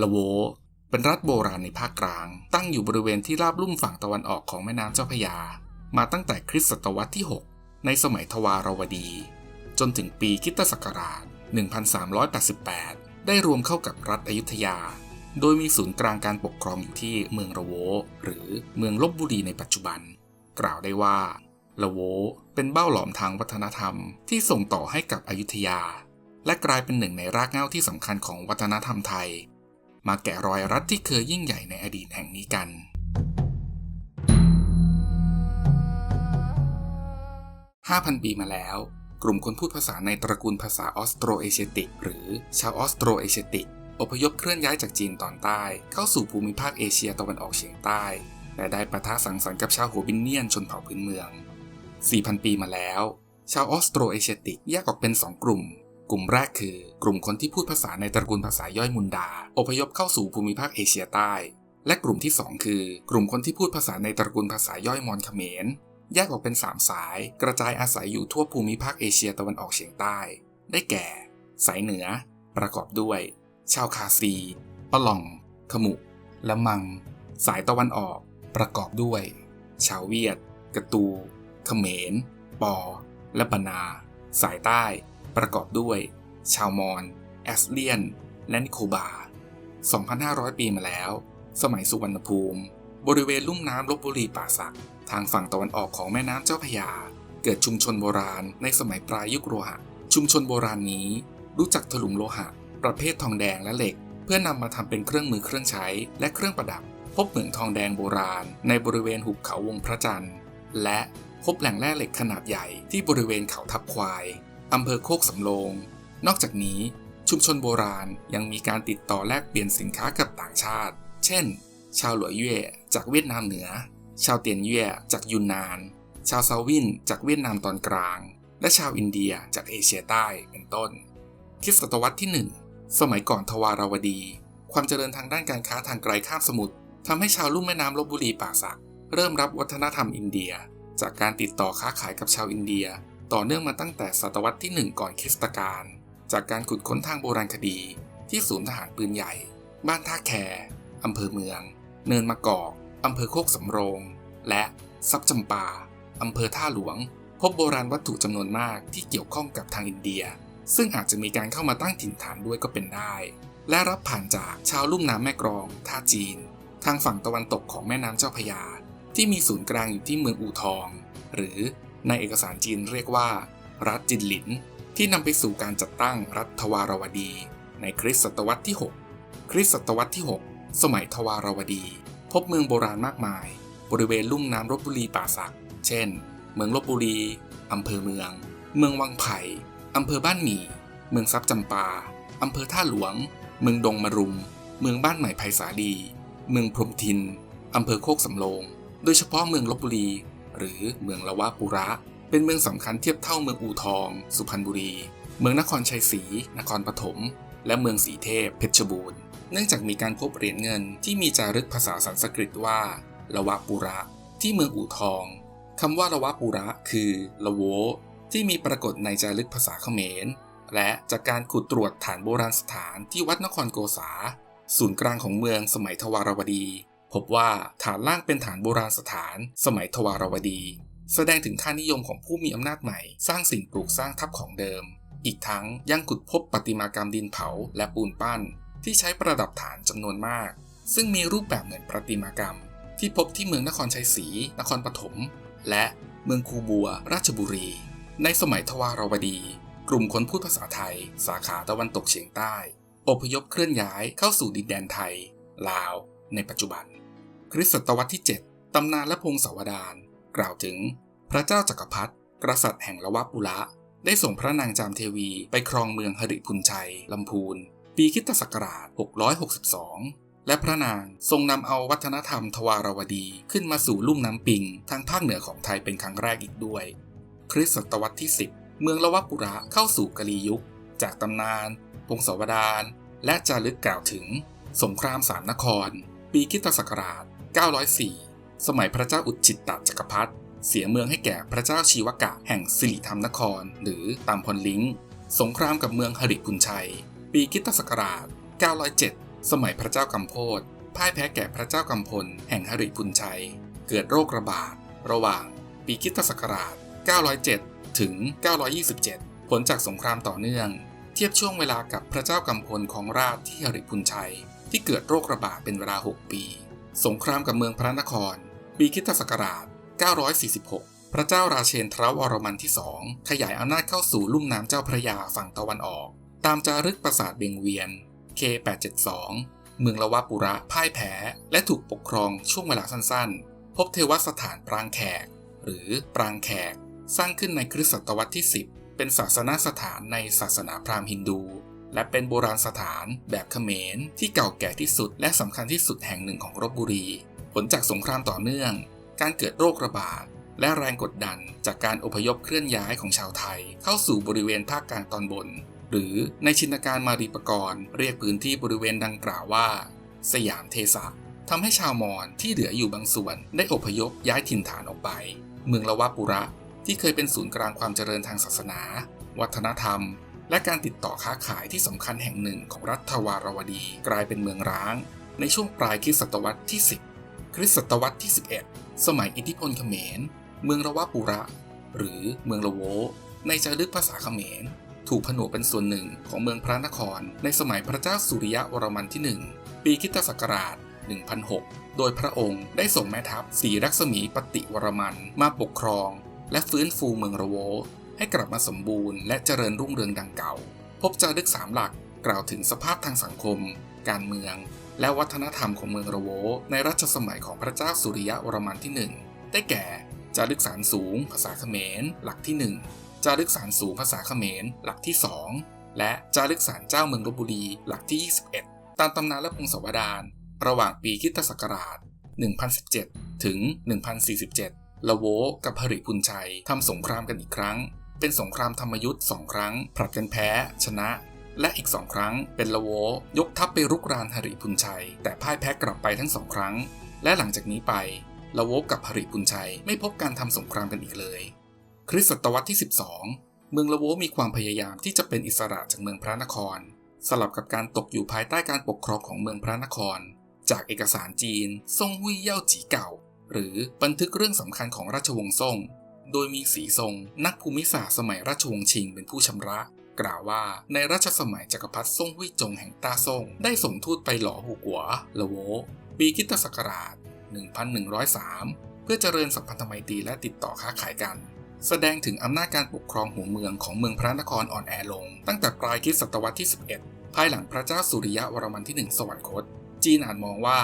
ละโว เป็นรัฐโบราณในภาคกลาง ตั้งอยู่บริเวณที่ราบลุ่มฝั่งตะวันออกของแม่น้ำเจ้าพระยา มาตั้งแต่คริสตศตวรรษที่ 6 ในสมัยทวารวดี จนถึงปีคริตศักราช 1388 ได้รวมเข้ากับรัฐอยุธยา โดยมีศูนย์กลางการปกครองอยู่ที่เมืองระโว หรือเมืองลบบุรีในปัจจุบัน กล่าวได้ว่าละโว เป็นเบ้าหลอมทางวัฒนธรรมที่ส่งต่อให้กับอยุธยา และกลายเป็นหนึ่งในรากเหง้าที่สำคัญของวัฒนธรรมไทย มาแกะรอยรัฐที่เคยยิ่งใหญ่ในอดีตแห่งนี้กัน 5,000 ปีมาแล้ว กลุ่มคนพูดภาษาในตระกูลภาษาออสโตรเอเชียติก หรือชาวออสโตรเอเชียติก อพยพเคลื่อนย้ายจากจีนตอนใต้ เข้าสู่ภูมิภาคเอเชียตะวันออกเฉียงใต้ และได้ปะทะสังสรรค์กับชาวหัวบินเนียนชนเผ่าพื้นเมือง 4,000 ปีมาแล้ว ชาวออสโตรเอเชียติกแยกออกเป็น 2 กลุ่ม กลุ่มแรกคือกลุ่มคนที่พูดภาษาในตระกูลภาษาย่อยมุนดา อพยพเข้าสู่ภูมิภาคเอเชียใต้ และกลุ่มที่ 2 คือ กลุ่มคนที่พูดภาษาในตระกูลภาษาย่อยมอญเขมร แยกออกเป็น 3 สาย กระจายอาศัยอยู่ทั่วภูมิภาคเอเชียตะวันออกเฉียงใต้ ได้แก่ สายเหนือ ประกอบด้วย ชาวคาซีปะหล่อง ขมุและมัง สายตะวันออก ประกอบด้วย ชาวเวียด กระตู เขมร ปอ และบานา สายใต้ ประกอบด้วย ชาวมอญแอสเลียน และนิโคบา 2,500 ปีมาแล้ว สมัยสุวรรณภูมิ บริเวณลุ่มน้ำลบบุรีป่าสัก ทางฝั่งตะวันออกของแม่น้ำเจ้าพยา เกิดชุมชนโบราณในสมัยปลายยุคโลหะ ชุมชนโบราณนี้รู้จักถลุงโลหะ ประเภททองแดงและเหล็ก เพื่อนำมาทำเป็นเครื่องมือเครื่องใช้และเครื่องประดับ พบเหมืองทองแดงโบราณ ในบริเวณหุบเขาวงพระจันทร์ และพบแหล่งแร่เหล็กขนาดใหญ่ที่บริเวณเขาทับควาย อำเภอโคกสำโรง นอกจากนี้ชุมชนโบราณยังมีการติดต่อแลกเปลี่ยนสินค้ากับต่างชาติ เช่น ชาวหลวยเย่จากเวียดนามเหนือ ชาวเตียนเย่จากยุนนาน ชาวซาวินจากเวียดนามตอนกลาง และชาวอินเดียจากเอเชียใต้เป็นต้นคริสตศตวรรษที่ 1 สมัยก่อนทวารวดี ความเจริญทางด้านการค้าทางไกลข้ามสมุทรทำให้ชาวลุ่มแม่น้ำลบบุรีป่าสัก เริ่มรับวัฒนธรรมอินเดีย จากการติดต่อค้าขายกับชาวอินเดีย ต่อเนื่องมาตั้งแต่ศตวรรษที่ 1 ก่อนคริสตกาลจากการขุดค้นทางโบราณคดี ที่ศูนย์ทหารปืนใหญ่ บ้านท่าแคอำเภอเมือง เนินมะกอกอำเภอโคกสำโรง และซับจำปาอำเภอท่าหลวง พบโบราณวัตถุจำนวนมากที่เกี่ยวข้องกับทางอินเดีย ซึ่งอาจจะมีการเข้ามาตั้งถิ่นฐานด้วยก็เป็นได้ และรับผ่านจากชาวลุ่มน้ำแม่กรอง ท่าจีน ทางฝั่งตะวันตกของแม่น้ำเจ้าพยา ที่มีศูนย์กลางอยู่ที่เมืองอู่ทอง หรือ ในเอกสารจีนเรียกว่า รัฐจินหลิน ที่นำไปสู่การจัดตั้งรัฐทวารวดี ในคริสตศตวรรษที่ 6 คริสตศตวรรษที่ 6 สมัยทวารวดี พบเมืองโบราณมากมาย บริเวณลุ่มน้ำลบบุรีป่าสัก เช่น เมืองลบบุรีอำเภอเมือง เมืองวังไผ่อำเภอบ้านหมี่ เมืองซับจำปาอำเภอท่าหลวง เมืองดงมะรุม เมืองบ้านใหม่ไผ่สาลี เมืองพรมทินอำเภอโคกสำโรง โดยเฉพาะเมืองลบบุรี หรือเมืองละวะปุระ เป็นเมืองสำคัญเทียบเท่าเมืองอู่ทอง สุพรรณบุรี เมืองนครชัยศรีนครปฐมและเมืองสีเทพเพชรบูรณ์เนื่องจากมีการพบเหรียญเงินที่มีจารึกภาษาสันสกฤตว่าละวะปุระ ที่เมืองอู่ทองคำว่าละวะปุระคือละโวที่มีปรากฏในจารึกภาษาเขมร และจากการขุดตรวจฐานโบราณสถานที่วัดนครโกษา ศูนย์กลางของเมืองสมัยทวารวดี พบว่าฐานล่างเป็นฐานโบราณสถานสมัยทวารวดี แสดงถึงค่านิยมของผู้มีอำนาจใหม่ สร้างสิ่งปลูกสร้างทับของเดิม อีกทั้งยังขุดพบประติมากรรมดินเผาและปูนปั้น ที่ใช้ประดับฐานจำนวนมาก ซึ่งมีรูปแบบเหมือนประติมากรรม ที่พบที่เมืองนครชัยศรีนครปฐมและเมืองคูบัว ราชบุรี ในสมัยทวารวดี กลุ่มคนพูดภาษาไทย สาขาตะวันตกเฉียงใต้ อพยพเคลื่อนย้ายเข้าสู่ดินแดนไทย ลาว ในปัจจุบัน ริสตศตวรรษที่ 7 ตำนานและพงศาวดารกล่าวถึง พระเจ้าจักรพรรดิกษัตริย์แห่งละวะปุระ ได้ส่งพระนางจามเทวีไปครองเมืองหริพุนชัย ลำพูน ปีคริสตศักราช 662 และพระนางทรงนำเอาวัฒนธรรมทวารวดีขึ้นมาสู่ลุ่มน้ำปิง ทางภาคเหนือของไทยเป็นครั้งแรกอีกด้วย คริสตศตวรรษที่ 10 เมืองละวะปุระเข้าสู่กลียุค จากตำนาน พงศาวดารและจารึกกล่าวถึง สงครามสามนคร ปีคริสตศักราช 904 สมัยพระเจ้าอุจิตตจักรพรรดิเสียเมืองให้แก่พระเจ้าชีวกะแห่งสิริธรรมนคร หรือตามพลลิงสงครามกับเมืองหริพุนชัย ปีคิตศักราช 907 สมัยพระเจ้ากัมโพธพ่ายแพ้แก่พระเจ้ากัมพลแห่งหริพุนชัย เกิดโรคระบาด ระหว่าง ปีคิตศักราช 907 ถึง 927 ผลจากสงครามต่อเนื่อง เทียบช่วงเวลากับพระเจ้ากัมพลของราชที่หริพุนชัย ที่เกิดโรคระบาดเป็นเวลา 6 ปี สงครามกับเมืองพระนคร ปีคริสตศักราช 946 พระเจ้าราเชนทรวรมันที่สองขยายอำนาจเข้าสู่ลุ่มน้ำเจ้าพระยาฝั่งตะวันออก ตามจารึกปราสาทเบงเวียน K872 เมืองละวะปุระพ่ายแพ้และถูกปกครองช่วงเวลาสั้นๆ พบเทวสถานปรางแขก หรือปรางแขก สร้างขึ้นในคริสตศตวรรษที่ 10 เป็นศาสนาสถานในศาสนาพราหมณ์ฮินดู และเป็นโบราณสถานแบบเขมรที่เก่าแก่ที่สุดและสำคัญที่สุดแห่งหนึ่งของรบบุรี ผลจากสงครามต่อเนื่อง การเกิดโรคระบาดและแรงกดดันจากการอพยพเคลื่อนย้ายของชาวไทย เข้าสู่บริเวณภาคกลางตอนบน หรือในชินการมารีปกรณ์เรียกพื้นที่บริเวณดังกล่าวว่า สยามเทสะทำให้ชาวมอญที่เหลืออยู่บางส่วนได้อพยพย้ายถิ่นฐานออกไป เมืองละวะปุระที่เคยเป็นศูนย์กลางความเจริญทางศาสนา วัฒนธรรม และการติดต่อค้าขายที่สำคัญแห่งหนึ่งของรัฐวารวดีกลายเป็นเมืองร้าง ในช่วงปลายคริสตศตวรรษที่ 10 คริสตศตวรรษที่ 11 สมัยอิทธิพลเขมร เมืองละวะปุระ หรือเมืองละโว ในจารึกภาษาเขมร ถูกผนวกเป็นส่วนหนึ่งของเมืองพระนคร ในสมัยพระเจ้าสุริยะวรมันที่ 1 ปีคิตศักราช 1006 โดยพระองค์ได้ส่งแม่ทัพสีรักษมีปฏิวรมันมาปกครอง และฟื้นฟูเมืองระโว ให้กลับมาสมบูรณ์และเจริญรุ่งเรืองดังเก่า พบจารึกสามหลักกล่าวถึงสภาพทางสังคม การเมือง และวัฒนธรรมของเมืองระโว ในรัชสมัยของพระเจ้าสุริยะวรมันที่ 1 ได้แก่จารึกสารสูง ภาษาเขมร หลักที่ 1 จารึกสารสูงภาษาเขมร หลักที่ 2 และจารึกสารเจ้าเมืองลบบุรี หลักที่ 21 ตามตำนานและพงศาวดาร ระหว่างปีคริสตศักราช 1017 ถึง 1047 ละโวกับหริพุนชัยทำสงครามกันอีกครั้ง เป็นสงครามธรรมยุทธ์สองครั้ง ผลัดกันแพ้ ชนะ และอีกสองครั้ง เป็นละโวยกทัพไปรุกรานหริพุนชัย แต่พ่ายแพ้กลับไปทั้งสองครั้ง และหลังจากนี้ไปละโวกับหริพุนชัยไม่พบการทำสงครามกันอีกเลย คริสตศตวรรษที่ 12 เมืองละโวมีความพยายามที่จะเป็นอิสระจากเมืองพระนคร สลับกับการตกอยู่ภายใต้การปกครองของเมืองพระนคร จากเอกสารจีนซ่งหุยเย่าจีเก่า หรือบันทึกเรื่องสำคัญของราชวงศ์ซ่ง โดยมีสีทรง นักภูมิศาสตร์สมัยราชวงศ์ชิงเป็นผู้ชำระ กล่าวว่าในรัชสมัยจักรพรรดิซ่งหุยจงแห่งต้าซ่ง ได้ส่งทูตไปหล่อหูกัวละโว ปีคิตศักราช 1103 เพื่อเจริญสัมพันธไมตรีและติดต่อค้าขายกัน แสดงถึงอำนาจการปกครองหัวเมืองของเมืองพระนครอ่อนแอลง ตั้งแต่ปลายคริสตศตวรรษที่ 11 ภายหลังพระเจ้าสุริยะวรมันที่ 1 สวรรคต จีนอาจมองว่า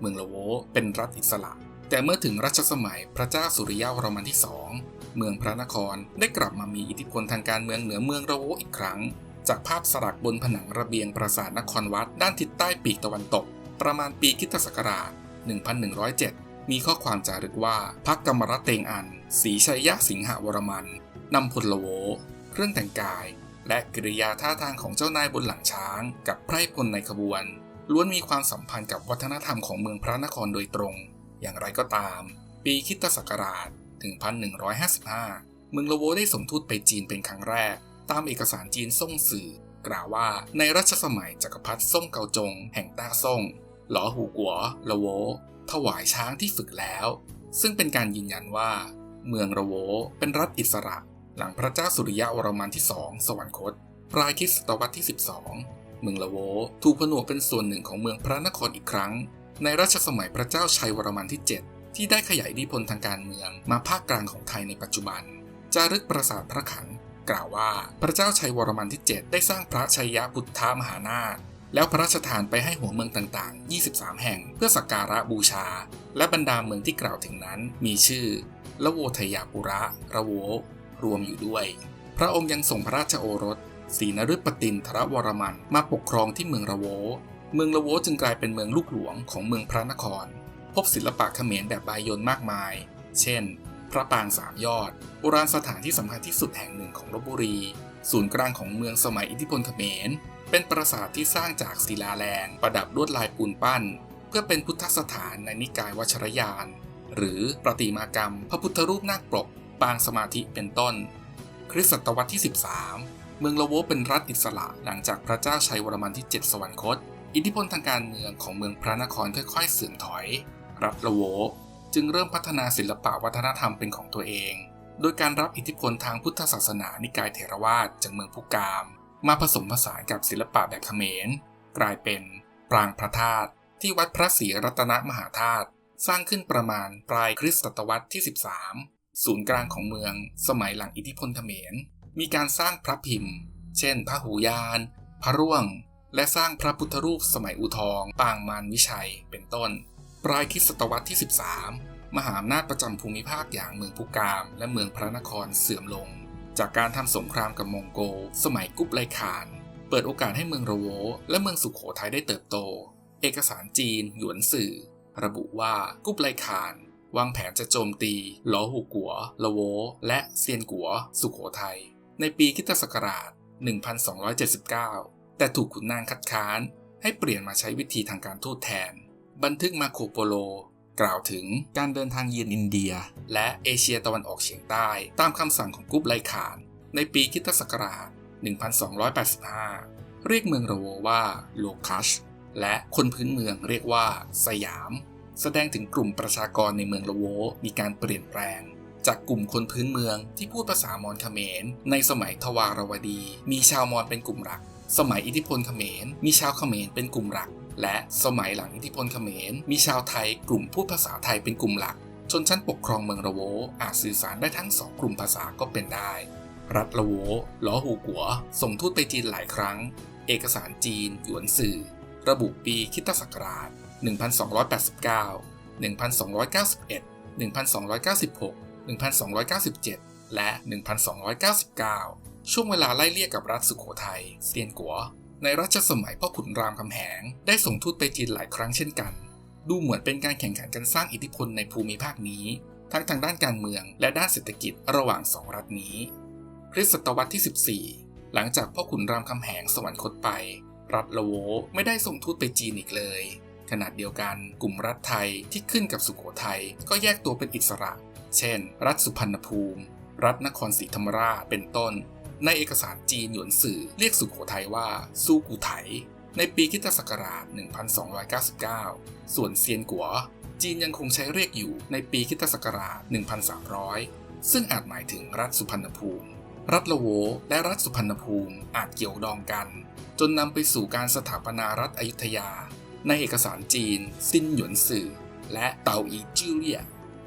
เมืองละโวเป็นรัฐอิสระ แต่เมื่อถึงรัชสมัยพระเจ้าสุริยะวรมันที่สองเมืองพระนครได้กลับมามีอิทธิพลทางการเมืองเหนือเมืองละโวอีกครั้ง จากภาพสลักบนผนังระเบียงปราสาทนครวัดด้านทิศใต้ปีกตะวันตก ประมาณปีคิศักราช 1107 มีข้อความจารึกว่าพักกรรมรเตงอันศรีชัยยะสิงหวรมันนำพลโว เครื่องแต่งกาย และกิริยาท่าทางของเจ้านายบนหลังช้าง กับไพร่พลในขบวน ล้วนมีความสัมพันธ์กับวัฒนธรรมของเมืองพระนครโดยตรง อย่างไรก็ตาม ปีคริสตศักราช 1155 เมืองละโวได้ส่งทูตไปจีนเป็นครั้งแรก ตามเอกสารจีนซ่งสื่อ กล่าวว่าในรัชสมัยจักรพรรดิซ่งเกาจง แห่งต้าซ่งหลอหูกัวละโว ถวายช้างที่ฝึกแล้ว ซึ่งเป็นการยืนยันว่า เมืองระโวเป็นรัฐอิสระ หลังพระเจ้าสุริยะวรมันที่สองสวรรคต ปลายคริสตศตวรรษที่ 12 เมืองละโวถูกผนวกเป็นส่วนหนึ่งของเมืองพระนครอีกครั้ง ในรัชสมัยพระเจ้าชัยวรมันที่ 7 ที่ได้ขยายอิทธิพลทางการเมืองมาภาคกลางของไทยในปัจจุบัน จารึกปราสาทพระขันกล่าวว่าพระเจ้าชัยวรมันที่ 7 ได้สร้างพระชัยยะพุทธมหานาถแล้วพระราชทานไปให้หัวเมืองต่างๆ 23 แห่ง เพื่อสักการะบูชา และบรรดาเมืองที่กล่าวถึงนั้น มีชื่อละโวทยาปุระ ระโว รวมอยู่ด้วย พระองค์ยังส่งพระราชโอรสศรีนฤปตินทรวรมันมาปกครองที่เมืองระโว เมืองละโวจึงกลายเป็นเมืองลูกหลวงของเมืองพระนคร พบศิลปะเขมรแบบบายนมากมาย เช่น พระปางสามยอด โบราณสถานที่สำคัญที่สุดแห่งหนึ่งของลบบุรี ศูนย์กลางของเมืองสมัยอิทธิพลเขมร เป็นปราสาทที่สร้างจากศิลาแรงประดับลวดลายปูนปั้น เพื่อเป็นพุทธสถานในนิกายวัชรยาน หรือประติมากรรม พระพุทธรูปนาคปกปางสมาธิเป็นต้น คริสตศตวรรษที่ 13 เมืองละโวเป็นรัฐอิสระหลังจากพระเจ้าชัยวรมันที่ 7 สวรรคต อิทธิพลทางการเมืองของเมืองพระนครค่อยๆ เสื่อมถอย รัฐละโวจึงเริ่มพัฒนาศิลปะวัฒนธรรมเป็นของตัวเอง โดยการรับอิทธิพลทางพุทธศาสนานิกายเถรวาทจากเมืองพุกาม มาผสมผสานกับศิลปะแบบเขมร กลายเป็นปรางพระธาตุที่วัดพระศรีรัตนมหาธาตุสร้างขึ้นประมาณปลายคริสตศตวรรษที่ 13 ศูนย์กลางของเมือง สมัยหลังอิทธิพลเขมร มีการสร้างพระพิมพ์ เช่น พระหูยาน พระร่วง และสร้างพระพุทธรูปสมัยอุทอง ปางมารวิชัย เป็นต้น ปลายคริสตศตวรรษที่ 13 มหาอำนาจประจำภูมิภาคอย่างเมืองพุกาม และเมืองพระนครเสื่อมลง จากการทำสงครามกับมองโกลสมัยกุบไลขาน เปิดโอกาสให้เมืองระโว และเมืองสุขโขทัยได้เติบโต เอกสารจีน หยวนสื่อ ระบุว่ากุบไลขานวางแผนจะโจมตีหลอหูกัว ละโว และเซียนกัว สุขโขทัย ในปีคริสตศักราช 1279 แต่ถูกขุนนางคัดค้านให้เปลี่ยนมาใช้วิธีทางการทูตแทน บันทึกมาโคโปโล กล่าวถึงการเดินทางเยือนอินเดีย และเอเชียตะวันออกเฉียงใต้ ตามคำสั่งของกุบไลขาน ในปีคริตศักราช 1285 เรียกเมืองระโวว่าโลคัช และคนพื้นเมืองเรียกว่าสยาม แสดงถึงกลุ่มประชากรในเมืองละโวมีการเปลี่ยนแปลงจากกลุ่มคนพื้นเมืองที่พูดภาษามอญเขมร ในสมัยทวารวดี มีชาวมอญเป็นกลุ่มหลัก สมัยอิทธิพลเขมร มีชาวเขมรเป็นกลุ่มหลัก และสมัยหลังอิทธิพลเขมร มีชาวไทยกลุ่มพูดภาษาไทยเป็นกลุ่มหลัก ชนชั้นปกครองเมืองระโวอาจสื่อสารได้ทั้งสองกลุ่มภาษาก็เป็นได้ รัฐละโวล้อหูกัว ส่งทูตไปจีนหลายครั้ง เอกสารจีน หยวนสื่อ ระบุปีคริสตศักราช 1289 1291 1296 1297 และ 1299 ช่วงเวลาไล่เลี่ยกับรัฐสุขโขทัยเซียนกัว ในรัชสมัยพ่อขุนรามคำแหง ได้ส่งทูตไปจีนหลายครั้งเช่นกัน ดูเหมือนเป็นการแข่งขันกันสร้างอิทธิพลในภูมิภาคนี้ ทั้งทางด้านการเมืองและด้านเศรษฐกิจระหว่างสองรัฐนี้คริสตศตวรรษที่ 14 หลังจากพ่อขุนรามคำแหงสวรรคตไป รัฐละโวไม่ได้ส่งทูตไปจีนอีกเลยขนาดเดียวกันกลุ่มรัฐไทยที่ขึ้นกับสุขโขทัยก็แยกตัวเป็นอิสระ เช่น รัฐสุพรรณภูมิ รัฐนครศรีธรรมราชเป็นต้น ในเอกสารจีนหยวนสื่อเรียกสุขโขทัยว่าซูกูไถ ในปีคริสตศักราช 1299 ส่วนเซียนกัว จีนยังคงใช้เรียกอยู่ในปีคริสตศักราช 1300 ซึ่งอาจหมายถึงรัฐสุพรรณภูมิ รัฐละโวและรัฐสุพรรณภูมิอาจเกี่ยวดองกัน จนนำไปสู่การสถาปนารัฐอยุธยา ในเอกสารจีนซินหยวนสื่อ และเตาอีจื้อเรีย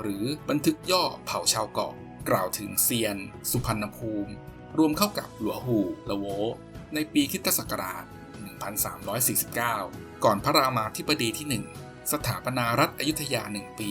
หรือบันทึกย่อเผ่าชาวเกาะกล่าวถึงเซียน สุพรรณภูมิ รวมเข้ากับหลัวหูละโว ในปีคริสตศักราช 1349 ก่อนพระรามาธิบดีที่ 1 สถาปนารัฐอยุธยาหนึ่งปี